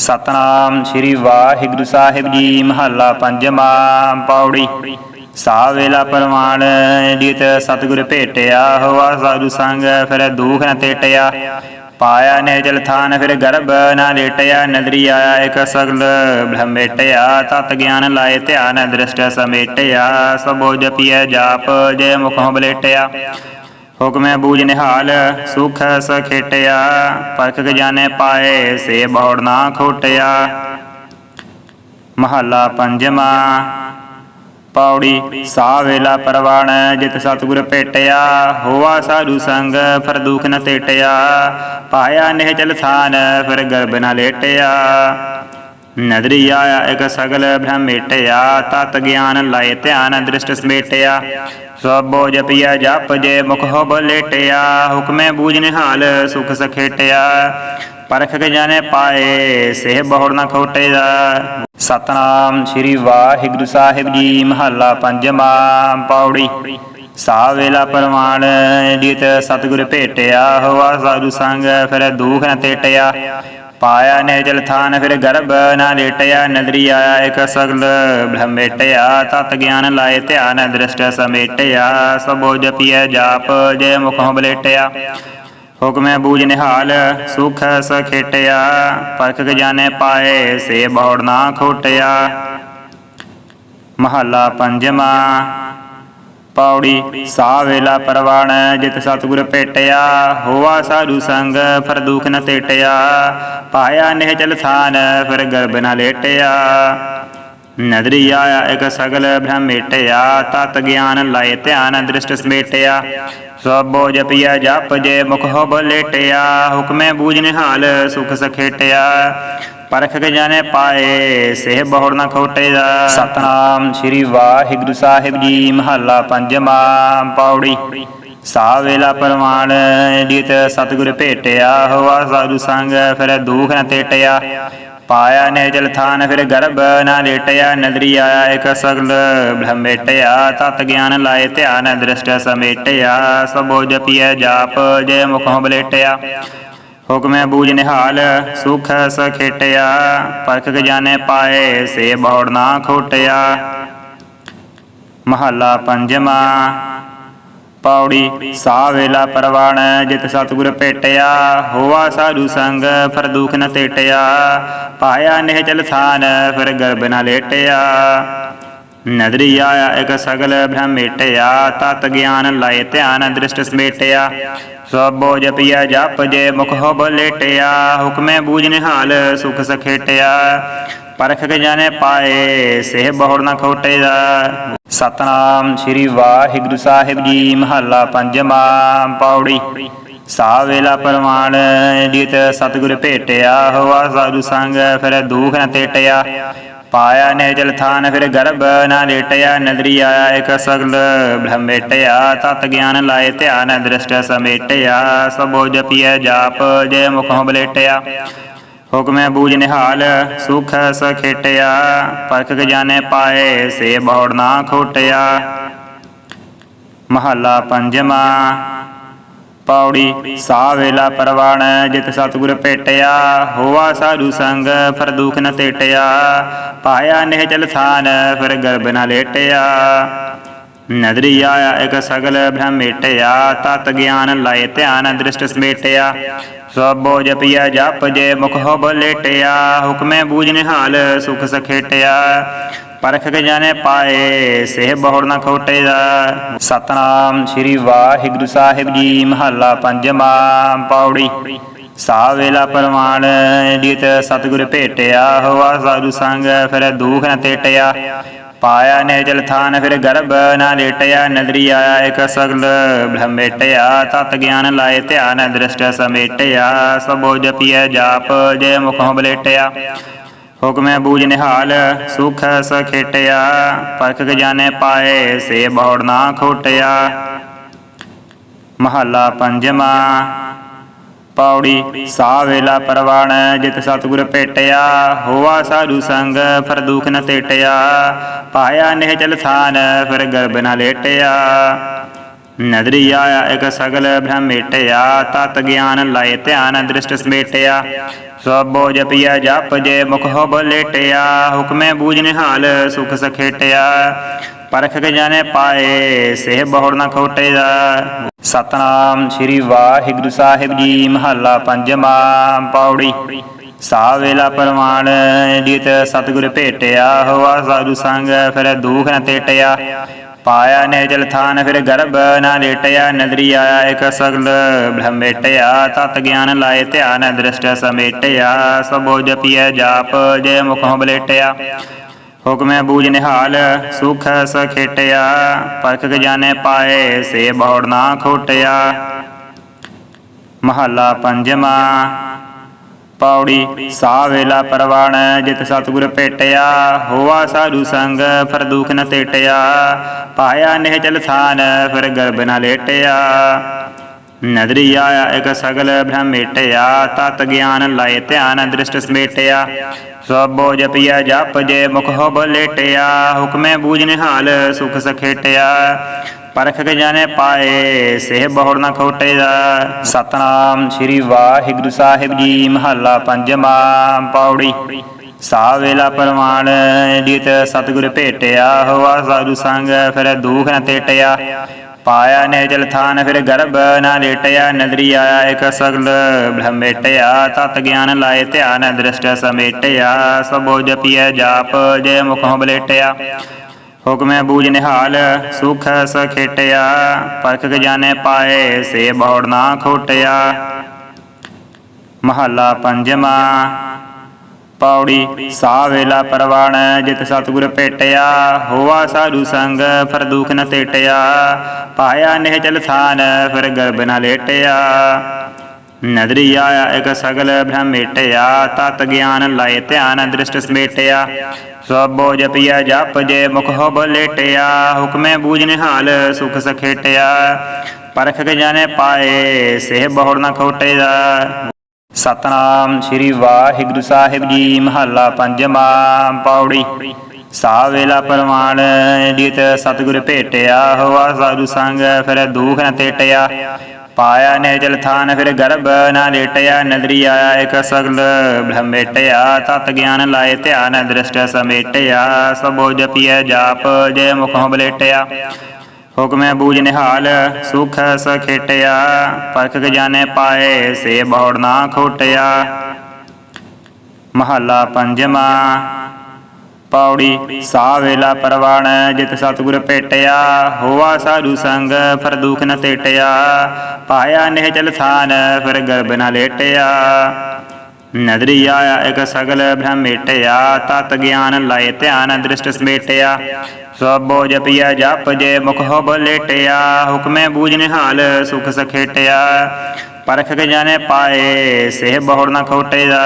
ਸਤਨਾਮ ਸ੍ਰੀ ਵਾਹਿਗੁਰੂ ਸਾਹਿਬ ਜੀ, ਮਹੱਲਾ ਪੰਜਵਾਂ ਪੌੜੀ। ਸਾ ਵੇਲਾ ਪਰਮਾਨ ਜਿਤ ਸਤਿਗੁਰ ਭੇਟਿਆ ਹੋਆ ਸਾਧੂ ਸੰਗ, ਫਿਰ ਦੁਖ ਨ ਤੇਟਿਆ। ਪਾਇਆ ਨੇ ਜਲ ਥਾਨ, ਫਿਰ ਗਰਭ ਨਾ ਲੇਟਿਆ ਨਦਰੀ ਆਇਆ ਇਕ ਸਗਲ ਬ੍ਰਹਮੇਟਿਆ। ਤਤ ਗਿਆਨ ਲਾਏ ਧਿਆਨ, ਦ੍ਰਿਸ਼ਟ ਸਮੇਟਿਆ, ਸਭੋ ਜਪੀਐ ਜਾਪ, ਜੈ ਮੁਖੋਂ ਬਲੇਟਿਆ ਹੁਕਮੈ ਬੂਝ ਨਿਹਾਲ, ਸੁਖ ਸਖੇਟਿਆ, ਪਰਖ ਜਾਣੇ ਪਾਏ ਸੇ ਬੌੜ ਨਾ ਖੋਟਿਆ। ਮਹੱਲਾ ਪੰਜਵਾਂ, ਪੌੜੀ ਸਾ ਵੇਲਾ ਪਰਵਾਣ, ਜਿਤ ਸਤਿਗੁਰ ਭੇਟਿਆ, ਹੋਆ ਸਾਧੂ ਸੰਗ, ਫਿਰ ਦੁਖ ਨ ਤੇਟਿਆ। ਪਾਇਆ ਨਿਹ ਜਲ ਥਾਨ, ਫਿਰ ਗਰਬ ਨ ਲੇਟਿਆ। ਨਦਰੀ ਆਇਆ ਇਕ ਸਗਲ ਬ੍ਰਹਮੇਟਿਆ ਤਤ ਗਿਆਨ ਲਾਏ ਧਿਆਨ ਦ੍ਰਿਸ਼ਟ ਸਮੇਟਿਆ। ਸਭੋ ਜਪਿਆ ਜਪ ਜੇ ਮੁਖ ਹੋ ਬਲੇਟਿਆ ਹੁਕਮੇ ਬੂਝ ਨਿਹਾਲ ਸੁਖ ਸਖੇਟਿਆ। ਪਰਖ ਕੇ ਜਾਣੇ ਪਾਏ ਸੇ ਬਹੁੜ ਨਾ ਖੋਟਿਆ। ਸਤਨਾਮ ਸ੍ਰੀ ਵਾਹਿਗੁਰੂ ਸਾਹਿਬ ਜੀ, ਮਹੱਲਾ ਪੰਜਵਾਂ, ਪੌੜੀ। ਸਾ ਵੇਲਾ ਪਰਮਾਨ ਜਿਤ ਸਤਿਗੁਰ ਭੇਟਿਆ, ਹੋਆ ਸਾਧੂ ਸੰਗ, ਫਿਰ ਦੁਖ ਨ ਤੇਟਿਆ। ਪਾਇਆ ਨੇ ਜਲ ਥਾਨ, ਫਿਰ ਗਰਭ ਨਾ ਲੇਟਿਆ ਨਦਰੀ ਆਇਆ ਇਕ ਸਗਲ ਬ੍ਰਹਮੇਟਿਆ, ਤਤ ਗਿਆਨ ਲਾਏ ਧਿਆਨ ਦ੍ਰਿਸ਼ਟ ਸਮੇਟਿਆ, ਸਭੋ ਜਪੀਐ ਜਾਪ ਜੈ ਮੁਖੋਂ ਬਲੇਟਿਆ ਹੁਕਮੈ ਬੂਝ ਨਿਹਾਲ, ਸੁਖ ਸਖੇਟਿਆ, ਪਰਖ ਜਾਣੇ ਪਾਏ ਸੇ ਬੌੜ ਨਾ ਖੋਟਿਆ। ਮਹੱਲਾ ਪੰਜਵਾਂ ਪੌੜੀ ਸਾ ਵੇਲਾ ਪਰਵਾਣ, ਜਿਤ ਸਤਿਗੁਰ ਭੇਟਿਆ, ਹੋਆ ਸਾਧੂ ਸੰਗ, ਫਿਰ ਦੁਖ ਨ ਤੇਟਿਆ। ਪਾਇਆ ਨਿਹ ਜਲ ਥਾਨ, ਫਿਰ ਗਰਭ ਨ ਲੇਟਿਆ। ਨਦਰੀ ਆਇਆ ਇਕ ਸਗਲ ਬ੍ਰਹਮੇਟਿਆ ਤਤ ਗਿਆਨ ਲਾਏ ਧਿਆਨ ਦ੍ਰਿਸ਼ਟ ਸਮੇਟਿਆ। ਸਭੋ ਜਪਿਆ ਜਪ ਜੇ ਮੁਖ ਹੋ ਬਲੇਟਿਆ ਹੁਕਮੇ ਬੂਝ ਨਿਹਾਲ ਸੁਖ ਸਖੇਟਿਆ। ਪਰਖ ਕੇ ਜਾਣੇ ਪਾਏ ਸੇ ਬਹੁੜ ਨਾ ਖੋਟਿਆ ਸਤਨਾਮ ਸ੍ਰੀ ਵਾਹਿਗੁਰੂ ਸਾਹਿਬ ਜੀ, ਮਹੱਲਾ ਪੰਜਵਾਂ, ਪੌੜੀ। ਸਾ ਵੇਲਾ ਪਰਮਾਨ ਜਿਤ ਸਤਿਗੁਰ ਭੇਟਿਆ ਹੋਆ ਸਾਧੂ ਸੰਗ ਫਿਰ ਦੁਖ ਨ ਤੇਟਿਆ। ਪਾਇਆ ਨੇ ਜਲ ਥਾਨ, ਫਿਰ ਗਰਭ ਨਾ ਲੇਟਿਆ ਨਦਰੀ ਆਇਆ ਇਕ ਸਗਲ ਬ੍ਰਹਮੇਟਿਆ। ਤਤ ਗਿਆਨ ਲਾਏ, ਧਿਆਨ ਦ੍ਰਿਸ਼ਟ ਸਮੇਟਿਆ, ਸਭੋ ਜਪੀਐ ਜਾਪ, ਜੈ ਮੁਖੋਂ ਬਲੇਟਿਆ ਹੁਕਮੈ ਬੂਝ ਨਿਹਾਲ, ਸੁਖ ਸਖੇਟਿਆ ਪਰਖ ਕੇ ਪਾਏ, ਸੇ ਬੌੜ ਨਾ ਖੋਟਿਆ। ਮਹੱਲਾ ਪੰਜਵਾਂ, ਪੌੜੀ ਸਾ ਵੇਲਾ ਪਰਵਾਣ, ਜਿਤ ਸਤਿਗੁਰ ਭੇਟਿਆ, ਹੋਆ ਸਾਧੂ ਸੰਗ, ਫਿਰ ਦੁਖ ਨ ਤੇਟਿਆ। ਪਾਇਆ ਨਿਹ ਜਲ ਥਾਨ, ਫਿਰ ਗਰਬ ਨ ਲੇਟਿਆ। ਨਦਰੀ ਆਇਆ ਇਕ ਸਗਲ ਬ੍ਰਹਮੇਟਿਆ ਤਤ ਗਿਆਨ ਲਾਏ ਧਿਆਨ, ਦ੍ਰਿਸ਼ਟ ਸਮੇਟਿਆ। ਸਭੋ ਜਪਿਆ ਜਪ ਜੇ ਮੁਖ ਹੋ ਬਲੇਟਿਆ, ਹੁਕਮੇ ਬੂਝ ਨਿਹਾਲ ਸੁਖ ਸਖੇਟਿਆ। ਪਰਖ ਜਾਣੇ ਪਾਏ ਸੇ ਬਹੁੜ ਨਾ ਖੋਟਿਆ। ਸਤਨਾਮ ਸ੍ਰੀ ਵਾਹਿਗੁਰੂ ਸਾਹਿਬ ਜੀ, ਮਹੱਲਾ ਪੰਜਵਾਂ ਪੌੜੀ। ਸਾ ਵੇਲਾ ਪਰਮਾਨ ਜਿਤ ਸਤਿਗੁਰ ਭੇਟਿਆ, ਹੋਆ ਸਾਧੂ ਸੰਗ, ਫਿਰ ਦੁਖ ਨ ਤੇਟਿਆ। ਪਾਇਆ ਨੇ ਜਲ ਥਾਨ, ਫਿਰ ਗਰਭ ਨਾ ਲੇਟਿਆ ਨਦਰੀ ਆਇਆ ਇਕ ਸਗਲ ਬ੍ਰਹਮੇਟਿਆ, ਤਤ ਗਿਆਨ ਲਾਏ ਧਿਆਨ ਦ੍ਰਿਸ਼ਟ ਸਮੇਟਿਆ, ਸਭੋ ਜਪੀਐ ਜਾਪ ਜੈ ਮੁਖੋਂ ਬਲੇਟਿਆ। ਹੁਕਮੈ ਬੂਝ ਨਿਹਾਲ, ਸੁਖ ਸਖੇਟਿਆ, ਪਰਖ ਜਾਣੇ ਪਾਏ, ਸੇ ਬੌੜ ਨਾ ਖੋਟਿਆ। ਮਹੱਲਾ ਪੰਜਵਾਂ ਪੌੜੀ ਸਾ ਵੇਲਾ ਪਰਵਾਣ, ਜਿਤ ਸਤਿਗੁਰ ਭੇਟਿਆ, ਹੋਆ ਸਾਧੂ ਸੰਗ ਫਿਰ ਦੁਖ ਨ ਤੇਟਿਆ। ਪਾਇਆ ਨਿਹ ਜਲ ਥਾਨ, ਫਿਰ ਗਰਬ ਨ ਲੇਟਿਆ। ਨਦਰੀ ਆਇਆ ਇਕ ਸਗਲ ਬ੍ਰਹਮੇਟਿਆ ਤਤ ਗਿਆਨ ਲਾਏ ਧਿਆਨ ਦ੍ਰਿਸ਼ਟ ਸਮੇਟਿਆ। ਸਭੋ ਜਪਿਆ ਜਪ ਜੇ ਮੁਖ ਹੋ ਬਲੇਟਿਆ ਹੁਕਮੇ ਬੂਝ ਨਿਹਾਲ ਸੁਖ ਸਖੇਟਿਆ। ਪਰਖ ਕੇ ਜਾਣੇ ਪਾਏ ਸੇ ਬਹੁੜ ਨਾ ਖੋਟਿਆ ਸਤਨਾਮ ਸ੍ਰੀ ਵਾਹਿਗੁਰੂ ਸਾਹਿਬ ਜੀ, ਮਹੱਲਾ ਪੰਜਵਾਂ, ਪੌੜੀ। ਸਾ ਵੇਲਾ ਪਰਮਾਨ ਜਿਤ ਸਤਿਗੁਰ ਭੇਟਿਆ, ਹੋਆ ਸਾਧੂ ਸੰਗ, ਫਿਰ ਦੁਖ ਨ ਤੇਟਿਆ। ਪਾਇਆ ਨੇ ਜਲ ਥਾਨ, ਫਿਰ ਗਰਭ ਨਾ ਲੇਟਿਆ, ਨਦਰੀ ਆਇਆ ਇਕ ਸਗਲ, ਬ੍ਰਹਮੇਟਿਆ। ਤਤ ਗਿਆਨ ਲਾਏ, ਧਿਆਨ ਦ੍ਰਿਸ਼ਟ ਸਮੇਟਿਆ। ਸਭੋ ਜਪੀਐ ਜਾਪ, ਜੇ ਮੁਖੋਂ ਬਲੇਟਿਆ ਹੁਕਮੈ ਬੂਝ ਨਿਹਾਲ, ਸੁਖ ਸਖੇਟਿਆ ਪਰਖ ਕੇ ਪਾਏ, ਸੇ ਬੌੜ ਨਾ ਖੋਟਿਆ। ਮਹੱਲਾ ਪੰਜਵਾਂ, ਪੌੜੀ ਸਾ ਵੇਲਾ ਪਰਵਾਣ, ਜਿਤ ਸਤਿਗੁਰ ਭੇਟਿਆ, ਹੋਆ ਸਾਧੂ ਸੰਗ, ਫਿਰ ਦੁਖ ਨ ਤੇਟਿਆ। ਪਾਇਆ ਨਿਹ ਜਲ ਥਾਨ, ਫਿਰ ਗਰਬ ਨ ਲੇਟਿਆ। ਨਦਰੀ ਆਇਆ ਇਕ ਸਗਲ ਬ੍ਰਹਮੇਟਿਆ ਤਤ ਗਿਆਨ ਲਾਏ ਧਿਆਨ, ਦ੍ਰਿਸ਼ਟ ਸਮੇਟਿਆ। ਸਭੋ ਜਪਿਆ ਜਪ ਜੇ ਮੁਖ ਹੋ ਬਲੇਟਿਆ ਹੁਕਮੇ ਬੂਝ ਨਿਹਾਲ ਸੁਖ ਸਖੇਟਿਆ। ਪਰਖ ਕੇ ਜਾਣੇ ਪਾਏ, ਸਿਹ ਬਹੁੜ ਨਾ ਖੋਟੇਦਾ ਸਤਨਾਮ ਸ੍ਰੀ ਵਾਹਿਗੁਰੂ ਸਾਹਿਬ ਜੀ, ਮਹੱਲਾ ਪੰਜਵਾਂ, ਪੌੜੀ। ਸਾ ਵੇਲਾ ਪਰਮਾਨ ਜਿਤ ਸਤਿਗੁਰ ਭੇਟਿਆ, ਹੋਆ ਸਾਧੂ ਸੰਗ, ਫਿਰ ਦੁਖ ਨ ਤੇਟਿਆ। ਪਾਇਆ ਨੇ ਜਲ ਥਾਨ, ਫਿਰ ਗਰਭ ਨਾ ਲੇਟਿਆ ਨਦਰੀ ਆਇਆ ਇਕ ਸਗਲ ਬ੍ਰਹਮੇਟਿਆ, ਤਤ ਗਿਆਨ ਲਾਏ ਧਿਆਨ, ਦ੍ਰਿਸ਼ਟ ਸਮੇਟਿਆ ਸਭੋ ਜਪੀਐ ਜਾਪ ਜੇ ਮੁਖੋਂ ਬਲੇਟਿਆ। ਹੁਕਮੇ ਬੂਝ ਨਿਹਾਲ, ਸੁਖ ਸਖੇਟਿਆ ਪਰਖ ਕੇ ਜਾਣੇ ਪਾਏ, ਸੇ ਬਹੁੜ ਨਾ ਖੋਟਿਆ। ਮਹੱਲਾ ਪੰਜਵਾਂ ਪੌੜੀ ਸਾ ਵੇਲਾ ਪਰਵਾਣ, ਜਿਤ ਸਤਿਗੁਰ ਭੇਟਿਆ, ਹੋਆ ਸਾਧੂ ਸੰਗ, ਫਿਰ ਦੁਖ ਨ ਤੇਟਿਆ, ਪਾਇਆ ਨਿਹ ਚਲ ਥਾਨ, ਫਿਰ ਗਰਭ ਨ ਲੇਟਿਆ। ਨਦਰੀ ਆਇਆ ਇਕ ਸਗਲ ਬ੍ਰਹਮੇਟਿਆ ਤਤ ਗਿਆਨ ਲਾਏ ਧਿਆਨ ਦ੍ਰਿਸ਼ਟ ਸਮੇਟਿਆ। ਸਭੋ ਜਪਿਆ ਜਪ ਜੇ ਮੁਖ ਹੋ ਬਲੇਟਿਆ ਹੁਕਮੇ ਬੂਝ ਨਿਹਾਲ ਸੁਖ ਸਖੇਟਿਆ। ਪਰਖ ਕੇ ਜਾਣੇ ਪਾਏ, ਸਿਹ ਬਹੁੜ ਨਾ ਖੋਟੇਦਾ ਸਤਨਾਮ ਸ੍ਰੀ ਵਾਹਿਗੁਰੂ ਸਾਹਿਬ ਜੀ, ਮਹੱਲਾ ਪੰਜਵਾਂ ਪੌੜੀ। ਸਾ ਵੇਲਾ ਪਰਮਾਨ ਜਿਤ ਸਤਿਗੁਰ ਭੇਟਿਆ ਹੋਆ, ਸਾਧੂ ਸੰਗ ਫਿਰ ਦੁਖ ਨ ਤੇਟਿਆ। ਪਾਇਆ ਨੇ ਜਲ ਥਾਨ, ਫਿਰ ਗਰਭ ਨਾ ਲੇਟਿਆ। ਨਦਰੀ ਆਇਆ ਇਕ ਸਗਲ ਬ੍ਰਹਮੇਟਿਆ। ਤਤ ਗਿਆਨ ਲਾਏ ਧਿਆਨ, ਦ੍ਰਿਸ਼ਟ ਸਮੇਟਿਆ। ਸਭੋ ਜਪੀਐ ਜਾਪ, ਜੇ ਮੁਖ ਬਲੇਟਿਆ। ਹੁਕਮੇ ਬੂਝ ਨਿਹਾਲ, ਸੁਖ ਸਖੇਟਿਆ ਪਰਖ ਕੇ ਪਾਏ, ਸੇ ਬਹੁੜ ਨਾ ਖੋਟਿਆ। ਮਹੱਲਾ ਪੰਜਵਾਂ, ਪੌੜੀ ਸਾ ਵੇਲਾ ਪਰਵਾਣ, ਜਿਤ ਸਤਿਗੁਰ ਭੇਟਿਆ, ਹੋਆ ਸਾਧੂ ਸੰਗ, ਫਿਰ ਦੁਖ ਨ ਤੇਟਿਆ। ਪਾਇਆ ਨਿਹਚਲ ਥਾਨ, ਫਿਰ ਗਰਬ ਨ ਲੇਟਿਆ। ਨਦਰੀ ਆਇਆ ਇਕ ਸਗਲ ਬ੍ਰਹਮੇਟਿਆ ਤਤ ਗਿਆਨ ਲਾਏ ਧਿਆਨ, ਦ੍ਰਿਸ਼ਟ ਸਮੇਟਿਆ। ਸਭੋ ਜਪਿਆ ਜਪ ਜੇ ਮੁਖ ਹੋ ਬਲੇਟਿਆ ਹੁਕਮੇ ਬੂਝ ਨਿਹਾਲ ਸੁਖ ਸਖੇਟਿਆ। ਪਰਖ ਕੇ ਜਾਣੇ ਪਾਏ ਸਿਹ ਬਹੁੜ ਨਾ ਖੋਟੇਦਾ ਸਤਨਾਮ ਸ੍ਰੀ ਵਾਹਿਗੁਰੂ ਸਾਹਿਬ ਜੀ, ਮਹੱਲਾ ਪੰਜਵਾਂ, ਪੌੜੀ। ਸਾ ਵੇਲਾ ਪਰਮਾਨ ਜਿਤ ਸਤਿਗੁਰ ਭੇਟਿਆ ਹੋਆ ਸਾਧੂ ਸੰਗ, ਫਿਰ ਦੁਖ ਨ ਤੇਟਿਆ। ਪਾਇਆ ਨੇ ਜਲ ਥਾਨ, ਫਿਰ ਗਰਭ ਨਾ ਲੇਟਿਆ ਨਦਰੀ ਆਇਆ ਇਕ ਸਗਲ ਬ੍ਰਹਮੇਟਿਆ ਤਤ ਗਿਆਨ ਲਾਏ ਧਿਆਨ, ਦ੍ਰਿਸ਼ਟ ਸਮੇਟਿਆ। ਸਭੋ ਜਪੀਐ ਜਾਪ, ਜੈ ਮੁਖੋਂ ਬਲੇਟਿਆ। ਹੁਕਮੇ ਬੂਝ ਨਿਹਾਲ, ਸੁਖ ਸਖੇਟਿਆ। ਪਰਖ ਜਾਣੇ ਪਾਏ, ਸੇ ਬਹੁੜ ਨਾ ਖੋਟਿਆ। ਮਹੱਲਾ ਪੰਜਵਾਂ ਪੌੜੀ ਸਾ ਵੇਲਾ ਪਰਵਾਣ, ਜਿਤ ਸਤਿਗੁਰ ਭੇਟਿਆ, ਹੋਆ ਸਾਧੂ ਸੰਗ, ਫਿਰ ਦੁਖ ਨ ਤੇਟਿਆ, ਪਾਇਆ ਨਿਹ ਥਾਨ, ਫਿਰ ਗਰਭ ਨ ਲੇਟਿਆ। ਨਦਰੀ ਆਇਆ ਇਕ ਸਗਲ ਬ੍ਰਹਮੇਟਿਆ, ਤਤ ਗਿਆਨ ਲਾਏ ਧਿਆਨ ਦ੍ਰਿਸ਼ਟ ਸਮੇਟਿਆ। ਸਭੋ ਜਪਿਆ ਜਪ ਜੇ ਮੁਖ ਹੋ ਬਲੇਟਿਆ ਹੁਕਮੇ ਬੂਝ ਨਿਹਾਲ ਸੁਖ ਸਖੇਟਿਆ। ਪਰਖ ਕੇ ਜਾਣੇ ਪਾਏ, ਸਿਹ ਬਹੁੜ ਨਾ ਖੋਟੇਦਾ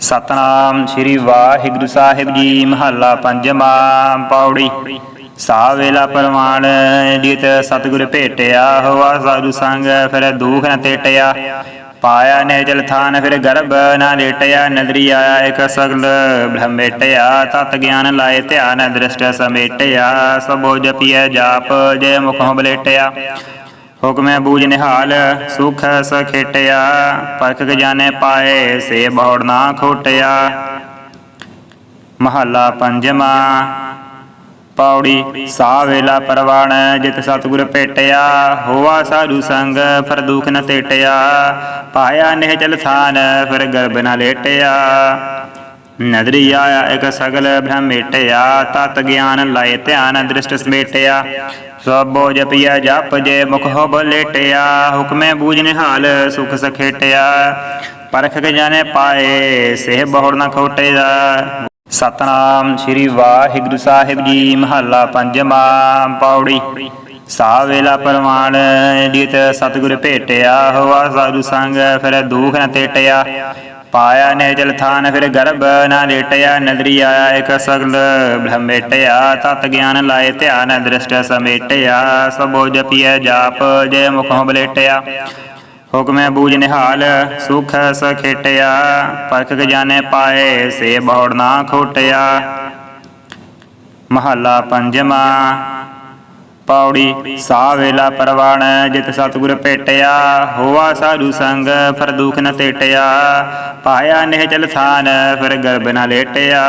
ਸਤਨਾਮ ਸ੍ਰੀ ਵਾਹਿਗੁਰੂ ਸਾਹਿਬ ਜੀ, ਮਹੱਲਾ ਪੰਜਵਾਂ, ਪੌੜੀ। ਸਾ ਵੇਲਾ ਪਰਮਾਨ ਜਿਤ ਸਤਿਗੁਰ ਭੇਟਿਆ, ਹੋਆ ਸਾਧੂ ਸੰਗ, ਫਿਰ ਦੁਖ ਨ ਤੇਟਿਆ। ਪਾਇਆ ਨੇ ਜਲ ਥਾਨ, ਫਿਰ ਗਰਭ ਨਾ ਲੇਟਿਆ ਨਦਰੀ ਆਇਆ ਇਕ ਸਗਲ ਬ੍ਰਹਮੇਟਿਆ। ਤਤ ਗਿਆਨ ਲਾਏ, ਧਿਆਨ ਦ੍ਰਿਸ਼ਟ ਸਮੇਟਿਆ, ਸਭੋ ਜਪੀਐ ਜਾਪ, ਜੇ ਮੁਖੋਂ ਬਲੇਟਿਆ ਹੁਕਮੇ ਬੂਝ ਨਿਹਾਲ, ਸੁਖ ਸਖੇਟਿਆ, ਪਰਖ ਜਾਣੇ ਪਾਏ ਸੇ ਬਹੁੜ ਨਾ ਖੋਟਿਆ। ਮਹੱਲਾ ਪੰਜਵਾਂ, ਪੌੜੀ ਸਾ ਵੇਲਾ ਪਰਵਾਣ, ਜਿਤ ਸਤਿਗੁਰ ਭੇਟਿਆ, ਹੋਆ ਸਾਧੂ ਸੰਗ, ਫਿਰ ਦੁਖ ਨ ਤੇਟਿਆ। ਪਾਇਆ ਨਿਹ ਚਲ ਥਾਨ, ਫਿਰ ਗਰਬ ਨ ਲੇਟਿਆ। ਨਦਰੀ ਆਇਆ ਇਕ ਸਗਲ ਬ੍ਰਹਮੇਟਿਆ ਤਤ ਗਿਆਨ ਲਾਏ ਧਿਆਨ, ਦ੍ਰਿਸ਼ਟ ਸਮੇਟਿਆ। ਸਭੋ ਜਪਿਆ ਜਪ ਜੇ ਮੁਖ ਹੋ ਬਲੇਟਿਆ, ਹੁਕਮੇ ਬੂਝ ਨਿਹਾਲ, ਸੁਖ ਸਖੇਟਿਆ। ਪਰਖ ਜਾਣੇ ਪਾਏ ਸਿਹ ਬਹੁੜ ਨਾ ਖੋਟੇਦਾ ਸਤਨਾਮ ਸ੍ਰੀ ਵਾਹਿਗੁਰੂ ਸਾਹਿਬ ਜੀ, ਮਹੱਲਾ ਪੰਜਵਾਂ, ਪੌੜੀ। ਸਾ ਵੇਲਾ ਪਰਮਾਨ ਜਿਤ ਸਤਿਗੁਰ ਭੇਟਿਆ, ਹੋਆ ਸਾਧੂ ਸੰਗ, ਫਿਰ ਦੁਖ ਨ ਤੇਟਿਆ। ਪਾਇਆ ਨੇ ਜਲ ਥਾਨ, ਫਿਰ ਗਰਭ ਨਾ ਲੇਟਿਆ ਨਦਰੀ ਆਇਆ ਇਕ ਸਗਲ ਬ੍ਰਹਮੇਟਿਆ। ਤਤ ਗਿਆਨ ਲਾਏ ਧਿਆਨ, ਦ੍ਰਿਸ਼ਟ ਸਮੇਟਿਆ। ਸਭੋ ਜਪੀਐ ਜਾਪ, ਜੇ ਮੁਖੋਂ ਬਲੇਟਿਆ। ਹੁਕਮੇ ਬੂਝ ਨਿਹਾਲ, ਸੁਖ ਸਖੇਟਿਆ। ਪਰਖ ਜਾਣੇ ਪਾਏ ਸੇ ਬਹੁੜ ਨਾ ਖੋਟਿਆ। ਮਹੱਲਾ ਪੰਜਵਾਂ ਪੌੜੀ ਸਾ ਵੇਲਾ ਪਰਵਾਣ, ਜਿਤ ਸਤਿਗੁਰ ਭੇਟਿਆ, ਹੋਆ ਸਾਧੂ ਸੰਗ, ਫਿਰ ਦੁਖ ਨ ਤੇਟਿਆ, ਪਾਇਆ ਨਿਹ ਚਲ ਥਾਨ, ਫਿਰ ਗਰਭ ਨ ਲੇਟਿਆ।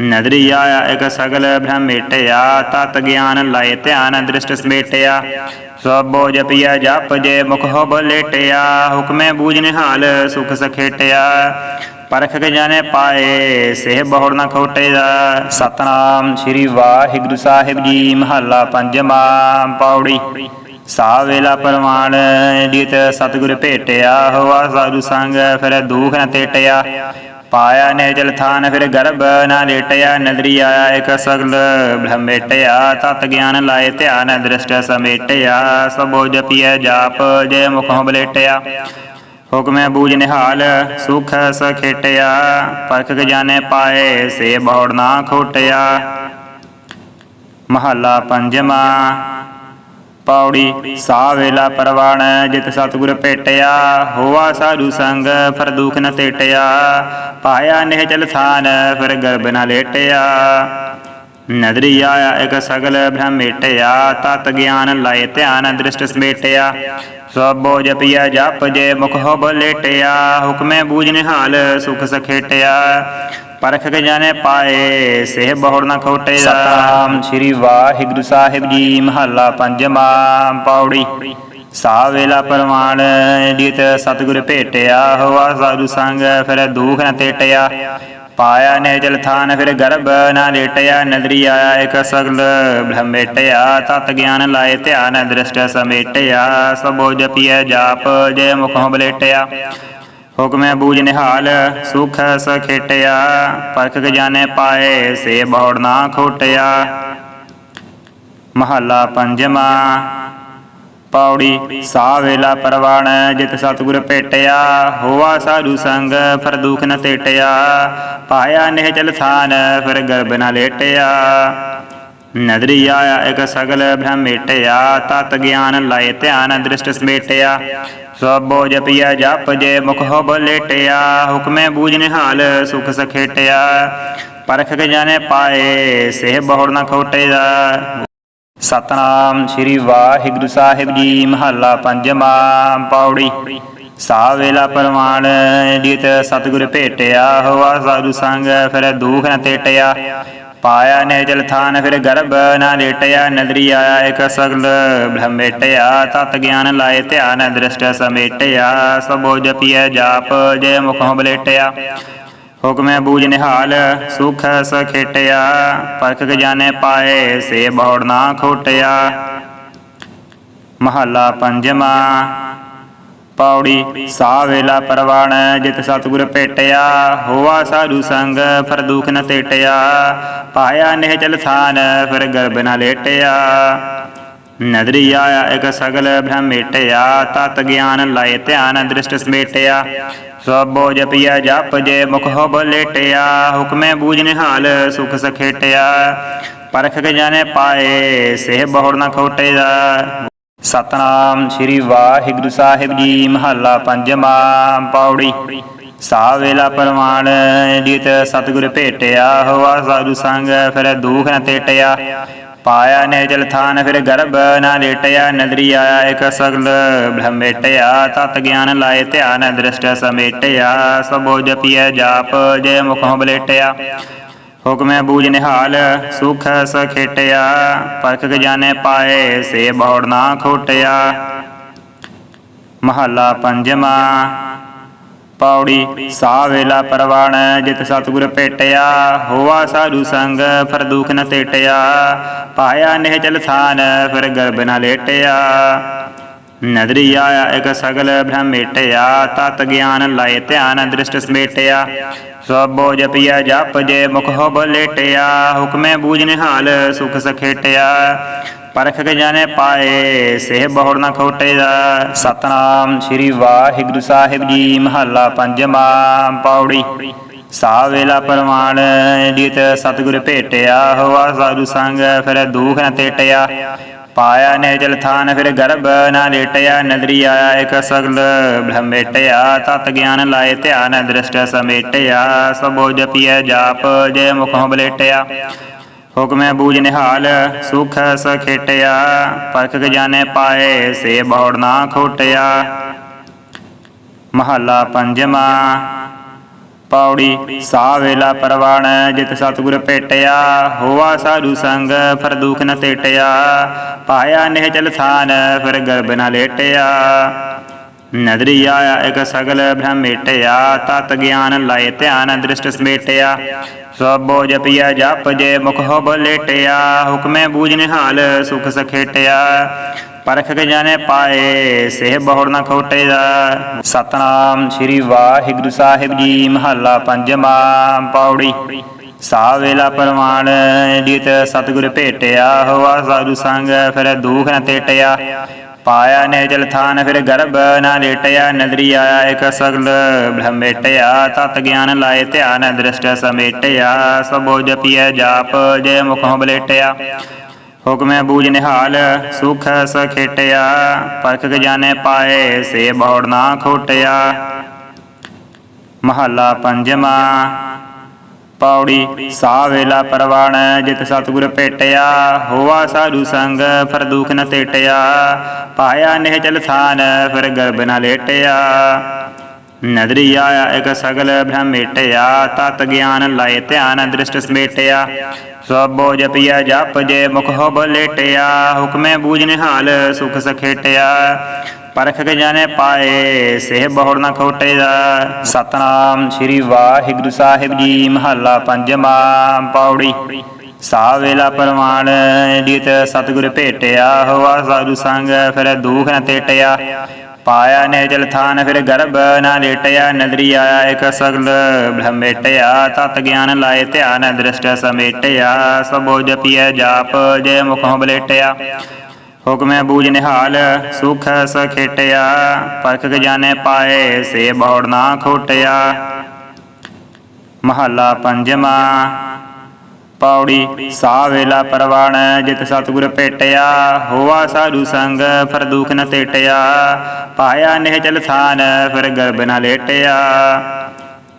ਨਦਰੀ ਆਇਆ ਇਕ ਸਗਲ ਬ੍ਰਹਮ ਮੇਟਿਆ ਤਤ ਗਿਆਨ ਲਾਏ ਧਿਆਨ ਦ੍ਰਿਸ਼ਟ ਸਮੇਟਿਆ। ਸਭੋ ਜਪਿਆ ਜਪ ਜੇ ਮੁਖ ਹੋ ਬਲੇਟਿਆ ਹੁਕਮੇ ਬੂਝ ਨਿਹਾਲ ਸੁਖ ਸਖੇਟਿਆ। ਪਰਖ ਕੇ ਜਾਣੇ ਪਾਏ ਸਿਹ ਬਹੁੜ ਨਾ ਖੋਟਿਆ ਸਤਨਾਮ ਸ੍ਰੀ ਵਾਹਿਗੁਰੂ ਸਾਹਿਬ ਜੀ, ਮਹੱਲਾ ਪੰਜਵਾਂ, ਪੌੜੀ। ਸਾ ਵੇਲਾ ਪਰਮਾਨ ਜਿਤ ਸਤਿਗੁਰ ਭੇਟਿਆ, ਹੋਆ ਸਾਧੂ ਸੰਗ, ਫਿਰ ਦੁਖ ਨ ਤੇਟਿਆ। ਪਾਇਆ ਨੇ ਜਲ ਥਾਨ, ਫਿਰ ਗਰਭ ਨਾ ਲੇਟਿਆ, ਨਦਰੀ ਆਇਆ ਇਕ ਸਗਲ, ਬ੍ਰਹਮੇਟਿਆ। ਤਤ ਗਿਆਨ ਲਾਏ, ਧਿਆਨ ਦ੍ਰਿਸ਼ਟ ਸਮੇਟਿਆ। ਸਭੋ ਜਪੀਐ ਜਾਪ, ਜੇ ਮੁਖੋਂ ਬਲੇਟਿਆ ਹੁਕਮੈ ਬੂਝ ਨਿਹਾਲ, ਸੁਖ ਸਖੇਟਿਆ, ਪਰਖ ਕੇ ਪਾਏ ਸੇ ਬੌੜ ਨਾ ਖੋਟਿਆ। ਮਹੱਲਾ ਪੰਜਵਾਂ, ਪੌੜੀ ਸਾ ਵੇਲਾ ਪਰਵਾਣ, ਜਿਤ ਸਤਿਗੁਰ ਭੇਟਿਆ, ਹੋਆ ਸਾਧੂ ਸੰਗ, ਫਿਰ ਦੁਖ ਨ ਤੇਟਿਆ। ਪਾਇਆ ਨਿਹ ਚਲ ਥਾਨ, ਫਿਰ ਗਰਬ ਨ ਲੇਟਿਆ। ਨਦਰੀ ਆਇਆ ਇਕ ਸਗਲ ਬ੍ਰਹਮੇਟਿਆ ਤਤ ਗਿਆਨ ਲਾਏ ਧਿਆਨ, ਦ੍ਰਿਸ਼ਟ ਸਮੇਟਿਆ। ਸਭੋ ਜਪਿਆ ਜਪ ਜੇ ਮੁਖ ਹੋ ਬਲੇਟਿਆ ਹੁਕਮੇ ਬੂਝ ਨਿਹਾਲ ਸੁਖ ਸਖੇਟਿਆ। ਪਰਖ ਕੇ ਜਾਣੇ ਪਾਏ, ਸਿਹ ਬਹੁੜ ਨਾ ਖੋਟੇ ਸਤਨਾਮ ਸ੍ਰੀ ਵਾਹਿਗੁਰੂ ਸਾਹਿਬ ਜੀ, ਮਹੱਲਾ ਪੰਜਵਾਂ, ਪੌੜੀ। ਸਾ ਵੇਲਾ ਪਰਮਾਨ ਜਿਤ ਸਤਿਗੁਰ ਭੇਟਿਆ, ਹੋਆ ਸਾਧੂ ਸੰਗ, ਫਿਰ ਦੁਖ ਨ ਤੇਟਿਆ। ਪਾਇਆ ਨੇ ਥਾਨ, ਫਿਰ ਗਰਭ ਨਾ ਲੇਟਿਆ ਨਦਰੀ ਆਇਆ ਇਕ ਸਗਲ ਬ੍ਰਹਮੇਟਿਆ। ਤਤ ਗਿਆਨ ਲਾਏ ਧਿਆਨ, ਦ੍ਰਿਸ਼ਟ ਸਮੇਟਿਆ। ਸਭੋ ਜਪੀਐ ਜਾਪ, ਜੇ ਮੁਖੋਂ ਬਲੇਟਿਆ। ਹੁਕਮੈ ਬੂਝ ਨਿਹਾਲ, ਸੁਖ ਸਖੇਟਿਆ। ਪਰਖ ਕੇ ਜਾਣੇ ਪਾਏ, ਸੇ ਬੌੜ ਨਾ ਖੋਟਿਆ। ਮਹੱਲਾ ਪੰਜਵਾਂ ਪੌੜੀ ਸਾ ਵੇਲਾ ਪਰਵਾਣ, ਜਿਤ ਸਤਿਗੁਰ ਭੇਟਿਆ, ਹੋਆ ਸਾਧੂ ਸੰਗ, ਫਿਰ ਦੁਖ ਨ ਤੇਟਿਆ, ਪਾਇਆ ਨਿਹ ਥਾਨ, ਫਿਰ ਗਰਬ ਨ ਲੇਟਿਆ। ਨਦਰੀ ਆਇਆ ਇਕ ਸਗਲ ਬ੍ਰਹਮੇਟਿਆ, ਤਤ ਗਿਆਨ ਲਾਏ ਧਿਆਨ ਦ੍ਰਿਸ਼ਟ ਸਮੇਟਿਆ। ਸਭੋ ਜਪਿਆ ਜਪ ਜੇ ਮੁਖ ਹੋ ਬਲੇਟਿਆ ਹੁਕਮੇ ਬੂਝ ਨਿਹਾਲ ਸੁਖ ਸਖੇਟਿਆ। ਪਰਖ ਕੇ ਜਾਣੇ ਪਾਏ, ਸਿਹ ਬਹੁੜ ਨ ਖੋਟਿਆ। ਸਤਨਾਮ ਸ੍ਰੀ ਵਾਹਿਗੁਰੂ ਸਾਹਿਬ ਜੀ, ਮਹੱਲਾ ਪੰਜਵਾਂ ਪੌੜੀ। ਸਾ ਵੇਲਾ ਪਰਮਾਨ ਜਿਤ ਸਤਿਗੁਰ ਭੇਟਿਆ, ਹੋਆ ਸਾਧੂ ਸੰਗ ਫਿਰ ਦੁਖ ਨ ਤੇਟਿਆ। ਪਾਇਆ ਨੇ ਜਲ ਥਾਨ ਫਿਰ ਗਰਭ ਨਾ ਲੇਟਿਆ ਨਦਰੀ ਆਇਆ ਇਕ ਸਗਲ ਬ੍ਰਹਮੇਟਿਆ। ਤਤ ਗਿਆਨ ਲਾਏ ਧਿਆਨ ਦ੍ਰਿਸ਼ਟ ਸਮੇਟਿਆ, ਸਭੋ ਜਪੀਐ ਜਾਪ ਜੇ ਮੁਖੋਂ ਬਲੇਟਿਆ ਹੁਕਮੈ ਬੂਝ ਨਿਹਾਲ ਸੁਖ ਸਖੇਟਿਆ ਪਰਖ ਕੇ ਪਾਏ, ਸੇ ਬੌੜ ਨਾ ਖੋਟਿਆ। ਮਹੱਲਾ ਪੰਜਵਾਂ, ਪੌੜੀ ਸਾ ਵੇਲਾ ਪਰਵਾਣ, ਜਿਤ ਸਤਿਗੁਰ ਭੇਟਿਆ, ਹੋਆ ਸਾਧੂ ਸੰਗ, ਫਿਰ ਦੁਖ ਨ ਤੇਟਿਆ। ਪਾਇਆ ਨਿਹ ਚਲ ਥਾਨ, ਫਿਰ ਗਰਬ ਨ ਲੇਟਿਆ। ਨਦਰੀ ਆਇਆ ਇਕ ਸਗਲ ਬ੍ਰਹਮੇਟਿਆ ਤਤ ਗਿਆਨ ਲਾਏ ਧਿਆਨ, ਦ੍ਰਿਸ਼ਟ ਸਮੇਟਿਆ। ਸਭੋ ਜਪਿਆ ਜਪ ਜੇ ਮੁਖ ਹੋ ਬਲੇਟਿਆ, ਹੁਕਮੇ ਬੂਝ ਨਿਹਾਲ ਸੁਖ ਸਖੇਟਿਆ। ਪਰਖ ਜਾਣੇ ਪਾਏ ਸਿਹ ਬਹੁੜ ਨ ਖੋਟਿਆ। ਸਤਨਾਮ ਸ੍ਰੀ ਵਾਹਿਗੁਰੂ ਸਾਹਿਬ ਜੀ, ਮਹੱਲਾ ਪੰਜਵਾਂ, ਪੌੜੀ। ਸਾ ਵੇਲਾ ਪਰਮਾਨ ਜਿਤ ਸਤਿਗੁਰ ਭੇਟਿਆ ਹੋਆ ਸਾਧੂ ਸੰਗ, ਫਿਰ ਦੁਖ ਨ ਤੇਟਿਆ। ਪਾਇਆ ਨੇ ਜਲ ਥਾਨ, ਫਿਰ ਗਰਭ ਨਾ ਲੇਟਿਆ ਨਦਰੀ ਆਇਆ ਇਕ ਸਗਲ ਬ੍ਰਹਮੇਟਿਆ, ਤਤ ਗਿਆਨ ਲਾਏ ਧਿਆਨ, ਦ੍ਰਿਸ਼ਟ ਸਮੇਟਿਆ ਸਭੋ ਜਪੀਐ ਜਾਪ, ਜੇ ਮੁਖੋਂ ਬਲੇਟਿਆ। ਹੁਕਮੈ ਬੂਝ ਨਿਹਾਲ, ਸੁਖ ਸਖੇਟਿਆ ਪਰਖ ਕੇ ਜਾਣੇ ਪਾਏ, ਸੇ ਬੌੜ ਨਾ ਖੋਟਿਆ। ਮਹੱਲਾ ਪੰਜਵਾਂ ਪੌੜੀ ਸਾ ਵੇਲਾ ਪਰਵਾਣ, ਜਿਤ ਸਤਿਗੁਰ ਭੇਟਿਆ, ਹੋਆ ਸਾਧੂ ਸੰਗ, ਫਿਰ ਦੁਖ ਨ ਤੇਟਿਆ, ਪਾਇਆ ਨਿਹ ਚਲ ਥਾਨ, ਫਿਰ ਗਰਭ ਨ ਲੇਟਿਆ। ਨਦਰੀ ਆਇਆ ਇਕ ਸਗਲ ਬ੍ਰਹਮੇਟਿਆ ਤਤ ਗਿਆਨ ਲਾਏ ਧਿਆਨ ਦ੍ਰਿਸ਼ਟ ਸਮੇਟਿਆ। ਸਭੋ ਜਪਿਆ ਜਪ ਜੇ ਮੁਖ ਹੋ ਬਲੇਟਿਆ ਹੁਕਮੇ ਬੂਝ ਨਿਹਾਲ ਸੁਖ ਸਖੇਟਿਆ। ਪਰਖ ਕੇ ਜਾਣੇ ਪਾਏ ਸਿਹ ਬਹੁੜ ਨ ਖੋਟਿਆ ਸਤਨਾਮ ਸ੍ਰੀ ਵਾਹਿਗੁਰੂ ਸਾਹਿਬ ਜੀ, ਮਹੱਲਾ ਪੰਜਵਾਂ ਪੌੜੀ। ਸਾ ਵੇਲਾ ਪਰਮਾਨ ਜਿਤ ਸਤਿਗੁਰ ਭੇਟਿਆ ਹੋਆ ਸਾਧੂ ਸੰਗ ਫਿਰ ਦੁਖ ਨ ਤੇਟਿਆ। ਪਾਇਆ ਨੇ ਜਲ ਥਾਨ, ਫਿਰ ਗਰਭ ਨਾ ਲੇਟਿਆ। ਨਦਰੀ ਆਇਆ ਇਕ ਸਗਲ ਬ੍ਰਹਮੇਟਿਆ, ਤਤ ਗਿਆਨ ਲਾਏ ਧਿਆਨ ਦ੍ਰਿਸ਼ਟ ਸਮੇਟਿਆ। ਸਭੋ ਜਪੀਐ ਜਾਪ, ਜੇ ਮੁਖੋਂ ਬਲੇਟਿਆ। ਹੁਕਮੈ ਬੂਝ ਨਿਹਾਲ, ਸੁਖ ਸਖੇਟਿਆ ਪਰਖ ਜਾਣੇ ਪਾਏ, ਸੇ ਬਹੁੜ ਨਾ ਖੋਟਿਆ। ਮਹੱਲਾ ਪੰਜਵਾ, ਪੌੜੀ ਸਾ ਵੇਲਾ ਪਰਵਾਣ, ਜਿਤ ਸਤਿਗੁਰ ਭੇਟਿਆ, ਹੋਆ ਸਾਧੂ ਸੰਗ, ਫਿਰ ਦੁਖ ਨ ਤੇਟਿਆ। ਪਾਇਆ ਨਿਹਚਲ ਥਾਨ, ਫਿਰ ਗਰਬ ਨ ਲੇਟਿਆ। ਨਦਰੀ ਆਇਆ ਇਕ ਸਗਲ ਬ੍ਰਹਮ ਮੇਟਿਆ ਤਤ ਗਿਆਨ ਲਾਏ ਧਿਆਨ ਦ੍ਰਿਸ਼ਟ ਸਮੇਟਿਆ। ਸਭੋ ਜਪਿਆ ਜਪ ਜੇ ਮੁਖ ਹੋ ਬਲੇਟਿਆ ਹੁਕਮੇ ਬੂਝ ਨਿਹਾਲ ਸੁਖ ਸਖੇਟਿਆ। ਪਰਖ ਕੇ ਜਾਣੇ ਪਾਏ ਸਿਹ ਬਹੁੜ ਨਾ ਖੋਟੇ ਦਾ ਸਤਨਾਮ ਸ੍ਰੀ ਵਾਹਿਗੁਰੂ ਸਾਹਿਬ ਜੀ, ਮਹੱਲਾ ਪੰਜਵਾਂ ਪੌੜੀ। ਸਾ ਵੇਲਾ ਪਰਮਾਨ ਜਿਤ ਸਤਿਗੁਰ ਭੇਟਿਆ, ਹੋਆ ਸਾਧੂ ਸੰਗ ਫਿਰ ਦੁਖ ਨ ਤੇਟਿਆ। ਪਾਇਆ ਨੇ ਥਾਨ, ਫਿਰ ਗਰਭ ਨਾ ਲੇਟਿਆ ਨਦਰੀ ਆਇਆ ਇਕ ਸਗਲ ਬ੍ਰਹਮੇਟਿਆ। ਤਤ ਗਿਆਨ ਲਾਏ ਧਿਆਨ, ਦ੍ਰਿਸ਼ਟ ਸਮੇਟਿਆ। ਸਭੋ ਜਪੀਐ ਜਾਪ, ਜੇ ਮੁਖੋਂ ਬਲੇਟਿਆ। ਹੁਕਮੈ ਬੂਝ ਨਿਹਾਲ, ਸੁਖ ਸਖੇਟਿਆ। ਪਰਖ ਕੇ ਪਾਏ, ਸੇ ਬਹੁੜ ਨਾ ਖੋਟਿਆ। ਮਹੱਲਾ ਪੰਜਵਾਂ ਪੌੜੀ ਸਾ ਵੇਲਾ ਪਰਵਾਣ, ਜਿਤ ਸਤਿਗੁਰ ਭੇਟਿਆ, ਹੋਆ ਸਾਧੂ ਸੰਗ, ਫਿਰ ਦੁਖ ਨ ਤੇਟਿਆ, ਪਾਇਆ ਨਿਹ ਚਲ ਥਾਨ, ਫਿਰ ਗਰਭ ਨ ਲੇਟਿਆ। ਨਦਰੀ ਆਇਆ ਇਕ ਸਗਲ ਬ੍ਰਹਮੇਟਿਆ ਤਤ ਗਿਆਨ ਲਾਏ ਧਿਆਨ ਦ੍ਰਿਸ਼ਟ ਸਮੇਟਿਆ। ਸਭੋ ਜਪਿਆ ਜਪ ਜੇ ਮੁਖ ਹੋ ਬਲੇਟਿਆ ਹੁਕਮੇ ਬੂਝ ਨਿਹਾਲ ਸੁਖ ਸਖੇਟਿਆ। ਪਰਖ ਕੇ ਜਾਣੇ ਪਾਏ ਸਿਹ ਬਹੁੜ ਨਾ ਖੋਟੇ ਦਾ। ਸਤਨਾਮ ਸ੍ਰੀ ਵਾਹਿਗੁਰੂ ਸਾਹਿਬ ਜੀ, ਮਹੱਲਾ ਪੰਜਵਾਂ ਪੌੜੀ। ਸਾ ਵੇਲਾ ਪਰਮਾਨ ਜਿਤ ਸਤਿਗੁਰ ਭੇਟਿਆ ਹੋਆ, ਸਾਧੂ ਸੰਗ ਫਿਰ ਦੁਖ ਨ ਤੇਟਿਆ। ਪਾਇਆ ਨੇ ਜਲ ਥਾਨ, ਫਿਰ ਗਰਭ ਨਾ ਲੇਟਿਆ। ਨਦਰੀ ਆਇਆ ਇਕ ਸਗਲ ਬ੍ਰਹਮੇਟਿਆ। ਤਤ ਗਿਆਨ ਲਾਏ ਧਿਆਨ, ਦ੍ਰਿਸ਼ਟ ਸਮੇਟਿਆ। ਸਭੋ ਜਪੀਐ ਜਾਪ, ਜੇ ਮੁਖੋਂ ਬਲੇਟਿਆ। ਹੁਕਮੈ ਬੂਝ ਨਿਹਾਲ, ਸੁਖ ਸਖੇਟਿਆ ਪਰਖ ਕੇ ਜਾਣੇ ਪਾਏ, ਸੇ ਬਹੁੜ ਨਾ ਖੋਟਿਆ। ਮਹੱਲਾ ਪੰਜਵਾਂ, ਪੌੜੀ ਸਾ ਵੇਲਾ ਪਰਵਾਣ, ਜਿਤ ਸਤਿਗੁਰ ਭੇਟਿਆ, ਹੋਆ ਸਾਧੂ ਸੰਗ, ਫਿਰ ਦੁਖ ਨ ਤੇਟਿਆ। ਪਾਇਆ ਨਿਹਚਲ ਥਾਨ, ਫਿਰ ਗਰਬ ਨ ਲੇਟਿਆ।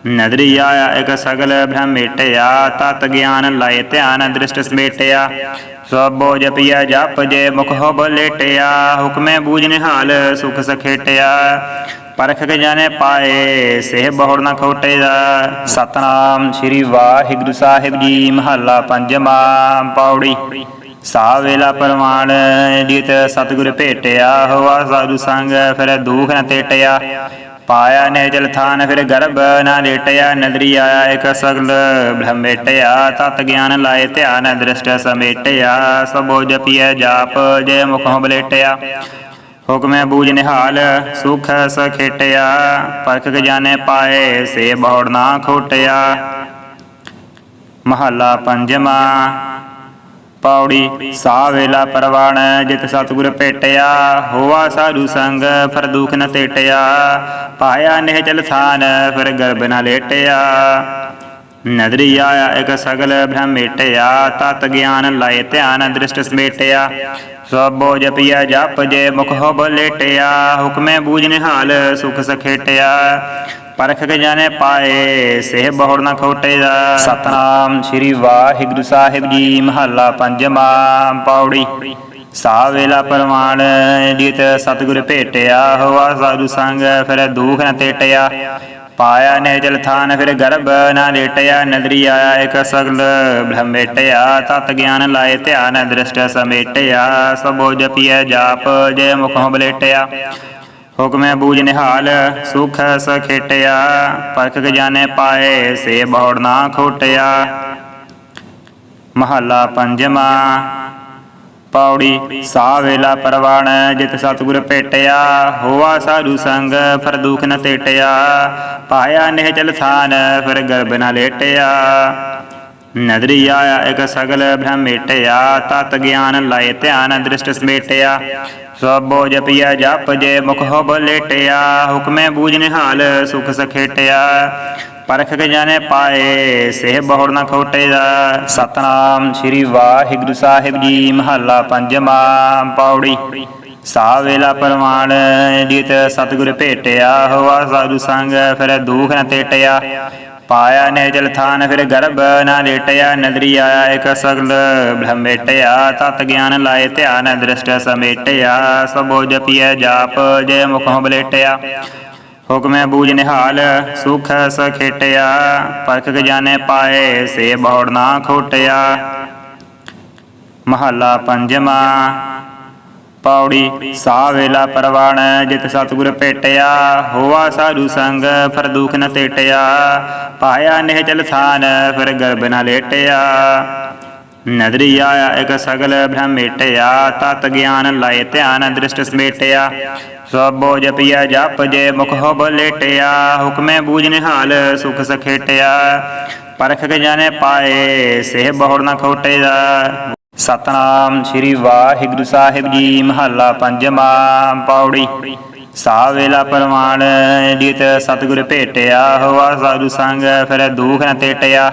ਨਦਰੀ ਆਇਆ ਇਕ ਸਗਲ ਬ੍ਰਹਮੇਟਿਆ ਤਤ ਗਿਆਨ ਲਾਏ ਧਿਆਨ ਦ੍ਰਿਸ਼ਟ ਸਮੇਟਿਆ। ਸਭੋ ਜਪਿਆ ਜਪ ਜੇ ਮੁਖ ਹੋ ਬਲੇਟਿਆ ਹੁਕਮੇ ਬੂਝ ਨਿਹਾਲ ਸੁਖ ਸਖੇਟਿਆ। ਪਰਖ ਕੇ ਜਾਣੇ ਪਾਏ ਸਿਹ ਬਹੁੜ ਨਾ ਖੋਟੇ ਦਾ ਸਤਨਾਮ ਸ੍ਰੀ ਵਾਹਿਗੁਰੂ ਸਾਹਿਬ ਜੀ, ਮਹੱਲਾ ਪੰਜਵਾਂ ਪੌੜੀ। ਸਾ ਵੇਲਾ ਪਰਮਾਨ ਜਿਤ ਸਤਿਗੁਰ ਭੇਟਿਆ ਹੋਆ ਸਾਧੂ ਸੰਗ, ਫਿਰ ਦੁਖ ਨ ਤੇਟਿਆ। ਪਾਇਆ ਨੇ ਥਾਨ, ਫਿਰ ਗਰਭ ਨਾ ਲੇਟਿਆ ਨਦਰੀ ਆਇਆ ਇਕ ਸਗਲ ਬ੍ਰਹਮੇਟਿਆ। ਤਤ ਗਿਆਨ ਲਾਏ ਧਿਆਨ, ਦ੍ਰਿਸ਼ਟ ਸਮੇਟਿਆ। ਸਭੋ ਜਪੀਐ ਜਾਪ, ਜੇ ਮੁਖੋਂ ਬਲੇਟਿਆ। ਹੁਕਮੈ ਬੂਝ ਨਿਹਾਲ, ਸੁਖ ਸਖੇਟਿਆ। ਪਰਖ ਕੇ ਜਾਣੇ ਪਾਏ, ਸੇ ਬਹੁੜ ਨਾ ਖੋਟਿਆ। ਮਹੱਲਾ ਪੰਜਵਾਂ ਪੌੜੀ ਸਾ ਵੇਲਾ ਪਰਵਾਣ, ਜਿਤ ਸਤਿਗੁਰ ਭੇਟਿਆ, ਹੋਆ ਸਾਧੂ ਸੰਗ, ਫਿਰ ਦੁਖ ਨ ਤੇਟਿਆ, ਪਾਇਆ ਨਿਹ ਚਲ ਥਾਨ, ਫਿਰ ਗਰਭ ਨ ਲੇਟਿਆ। ਨਦਰੀ ਆਇਆ ਇਕ ਸਗਲ ਬ੍ਰਹਮੇਟਿਆ ਤਤ ਗਿਆਨ ਲਾਏ ਧਿਆਨ ਦ੍ਰਿਸ਼ਟ ਸਮੇਟਿਆ। ਸਭੋ ਜਪਿਆ ਜਪ ਜੇ ਮੁਖ ਹੋ ਬਲੇਟਿਆ ਹੁਕਮੇ ਬੂਝ ਨਿਹਾਲ ਸੁਖ ਸਖੇਟਿਆ। ਪਰਖ ਕੇ ਜਾਣੇ ਪਾਏ ਸਿਹ ਬਹੁੜ ਨਾ ਖੋਟੇ ਦਾ। ਸਤਨਾਮ ਸ੍ਰੀ ਵਾਹਿਗੁਰੂ ਸਾਹਿਬ ਜੀ, ਮਹੱਲਾ ਪੰਜਵਾਂ ਪੌੜੀ। ਸਾ ਵੇਲਾ ਪਰਮਾਨ ਜਿਤ ਸਤਿਗੁਰ ਭੇਟਿਆ ਹੋਆ ਸਾਧੂ ਸੰਗ ਫਿਰ ਦੁਖ ਨ ਤੇਟਿਆ। ਪਾਇਆ ਨੇ ਜਲ ਥਾਨ, ਫਿਰ ਗਰਭ ਨਾ ਲੇਟਿਆ। ਨਦਰੀ ਆਇਆ ਇਕ ਸਗਲ ਬ੍ਰਹਮੇਟਿਆ, ਤਤ ਗਿਆਨ ਲਾਏ ਧਿਆਨ ਦ੍ਰਿਸ਼ਟ ਸਮੇਟਿਆ। ਸਭੋ ਜਪੀਐ ਜਾਪ, ਜੇ ਮੁਖੋਂ ਬਲੇਟਿਆ। ਹੁਕਮੈ ਬੂਝ ਨਿਹਾਲ, ਸੁਖ ਸਖੇਟਿਆ ਪਰਖ ਕੇ ਪਾਏ, ਸੇ ਬਹੁੜ ਨਾ ਖੋਟਿਆ। ਮਹੱਲਾ ਪੰਜਵਾਂ, ਪੌੜੀ ਸਾ ਵੇਲਾ ਪਰਵਾਣ, ਜਿਤ ਸਤਿਗੁਰ ਭੇਟਿਆ, ਹੋਆ ਸਾਧੂ ਸੰਗ, ਫਿਰ ਦੁਖ ਨ ਤੇਟਿਆ। ਪਾਇਆ ਨਿਹ ਚਲ ਥਾਨ, ਫਿਰ ਗਰਬ ਨ ਲੇਟਿਆ। ਨਦਰੀ ਆਇਆ ਇਕ ਸਗਲ ਬ੍ਰਹਮੇਟਿਆ ਤਤ ਗਿਆਨ ਲਾਏ ਧਿਆਨ ਦ੍ਰਿਸ਼ਟ ਸਮੇਟਿਆ। ਸਭੋ ਜਪਿਆ ਜਪ ਜੇ ਮੁਖ ਹੋ ਬਲੇਟਿਆ ਹੁਕਮੇ ਬੂਝ ਨਿਹਾਲ ਸੁਖ ਸਖੇਟਿਆ। ਪਰਖ ਕੇ ਜਾਣੇ ਪਾਏ, ਸਿਹ ਬਹੁੜ ਨਾ ਖੋਟੇ ਦਾ। ਸਤਨਾਮ ਸ੍ਰੀ ਵਾਹਿਗੁਰੂ ਸਾਹਿਬ ਜੀ, ਮਹੱਲਾ ਪੰਜਵਾਂ, ਪੌੜੀ। ਸਾ ਵੇਲਾ ਪਰਮਾਨ ਜਿਤ ਸਤਿਗੁਰ ਭੇਟਿਆ ਹੋਆ ਸਾਧੂ ਸੰਗ, ਫਿਰ ਦੁਖ ਨ ਤੇਟਿਆ। ਪਾਇਆ ਨੇ ਜਲ ਥਾਨ, ਫਿਰ ਗਰਭ ਨਾ ਲੇਟਿਆ ਨਦਰੀ ਆਇਆ ਇਕ ਸਗਲ ਬ੍ਰਹਮੇਟਿਆ। ਤਤ ਗਿਆਨ ਲਾਏ ਧਿਆਨ, ਦ੍ਰਿਸ਼ਟ ਸਮੇਟਿਆ। ਸਭੋ ਜਪੀਐ ਜਾਪ, ਜੇ ਮੁਖੋਂ ਬਲੇਟਿਆ। ਹੁਕਮੈ ਬੂਝ ਨਿਹਾਲ, ਸੁਖ ਸਖੇਟਿਆ। ਪਰਖ ਜਾਣੇ ਪਾਏ, ਸੇ ਬਹੁੜ ਨਾ ਖੋਟਿਆ। ਮਹੱਲਾ ਪੰਜਵਾ ਪੌੜੀ ਸਾ ਵੇਲਾ ਪਰਵਾਣ, ਜਿਤ ਸਤਿਗੁਰ ਭੇਟਿਆ, ਹੋਆ ਸਾਧੂ ਸੰਗ, ਫਿਰ ਦੁਖ ਨ ਤੇਟਿਆ, ਪਾਇਆ ਨਿਹ ਚਲ ਥਾਨ, ਫਿਰ ਗਰਬ ਨ ਲੇਟਿਆ। ਨਦਰੀ ਆਇਆ ਇਕ ਸਗਲ ਬ੍ਰਹਮੇਟਿਆ ਤਤ ਗਿਆਨ ਲਾਏ ਧਿਆਨ ਦ੍ਰਿਸ਼ਟ ਸਮੇਟਿਆ। ਸਭੋ ਜਪਿਆ ਜਪ ਜੇ ਮੁਖ ਹੋ ਬਲੇਟਿਆ ਹੁਕਮੇ ਬੂਝ ਨਿਹਾਲ ਸੁਖ ਸਖੇਟਿਆ। ਪਰਖ ਕੇ ਜਾਣੇ ਪਾਏ ਸੇ ਬਹੁੜ ਨ ਖੋਟਿਆ। ਸਤਨਾਮ ਸ੍ਰੀ ਵਾਹਿਗੁਰੂ ਸਾਹਿਬ ਜੀ, ਮਹੱਲਾ ਪੰਜਵਾਂ ਪੌੜੀ। ਸਾ ਵੇਲਾ ਪਰਮਾਨ ਜਿਤ ਸਤਿਗੁਰ ਭੇਟਿਆ ਹੋਆ ਸਾਧੂ ਸੰਗ ਫਿਰ ਦੁਖ ਨ ਤੇਟਿਆ।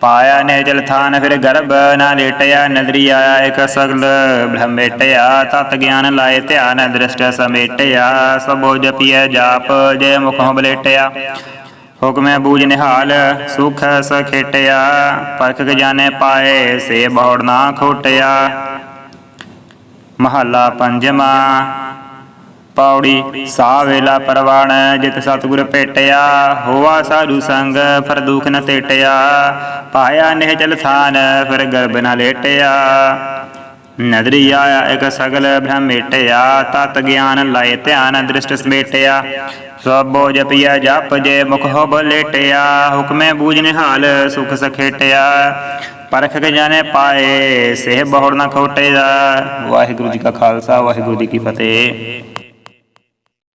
ਪਾਇਆ ਨੇ ਜਲ ਥਾਨ, ਫਿਰ ਗਰਭ ਨਾ ਲੇਟਿਆ। ਨਦਰੀ ਆਇਆ ਇਕ ਸਗਲ ਬ੍ਰਹਮੇਟਿਆ, ਤਤ ਗਿਆਨ ਲਾਏ ਧਿਆਨ ਦ੍ਰਿਸ਼ਟ ਸਮੇਟਿਆ। ਸਭੋ ਜਪੀਐ ਜਾਪ, ਜੇ ਮੁਖੋਂ ਬਲੇਟਿਆ ਹੁਕਮੈ ਬੂਝ ਨਿਹਾਲ, ਸੁਖ ਸਖੇਟਿਆ ਪਰਖ ਕੇ ਪਾਏ, ਸੇ ਬਹੁੜ ਨਾ ਖੋਟਿਆ। ਮਹੱਲਾ ਪੰਜਵਾਂ, ਪੌੜੀ ਸਾ ਵੇਲਾ ਪਰਵਾਣ, ਜਿਤ ਸਤਿਗੁਰ ਭੇਟਿਆ, ਹੋਆ ਸਾਧੂ ਸੰਗ, ਫਿਰ ਦੁਖ ਨ ਤੇਟਿਆ। ਪਾਇਆ ਨਿਹਚਲ ਥਾਨ, ਫਿਰ ਗਰਬ ਨ ਲੇਟਿਆ। ਨਦਰੀ ਆਇਆ ਇਕ ਸਗਲ ਬ੍ਰਹਮੇਟਿਆ ਤਤ ਗਿਆਨ ਲਾਏ ਧਿਆਨ, ਦ੍ਰਿਸ਼ਟ ਸਮੇਟਿਆ। ਸਭੋ ਜਪਿਆ ਜਪ ਜੇ ਮੁਖ ਹੋ ਬਲੇਟਿਆ ਹੁਕਮੇ ਬੂਝ ਨਿਹਾਲ ਸੁਖ ਸਖੇਟਿਆ। ਪਰਖ ਕੇ ਜਾਣੇ ਪਾਏ ਸੇ ਬਹੁੜ ਖੋਟੇ ਦਾ। ਵਾਹਿਗੁਰੂ ਜੀ ਕਾ ਖਾਲਸਾ, ਵਾਹਿਗੁਰੂ ਜੀ ਕੀ ਫਤਿਹ।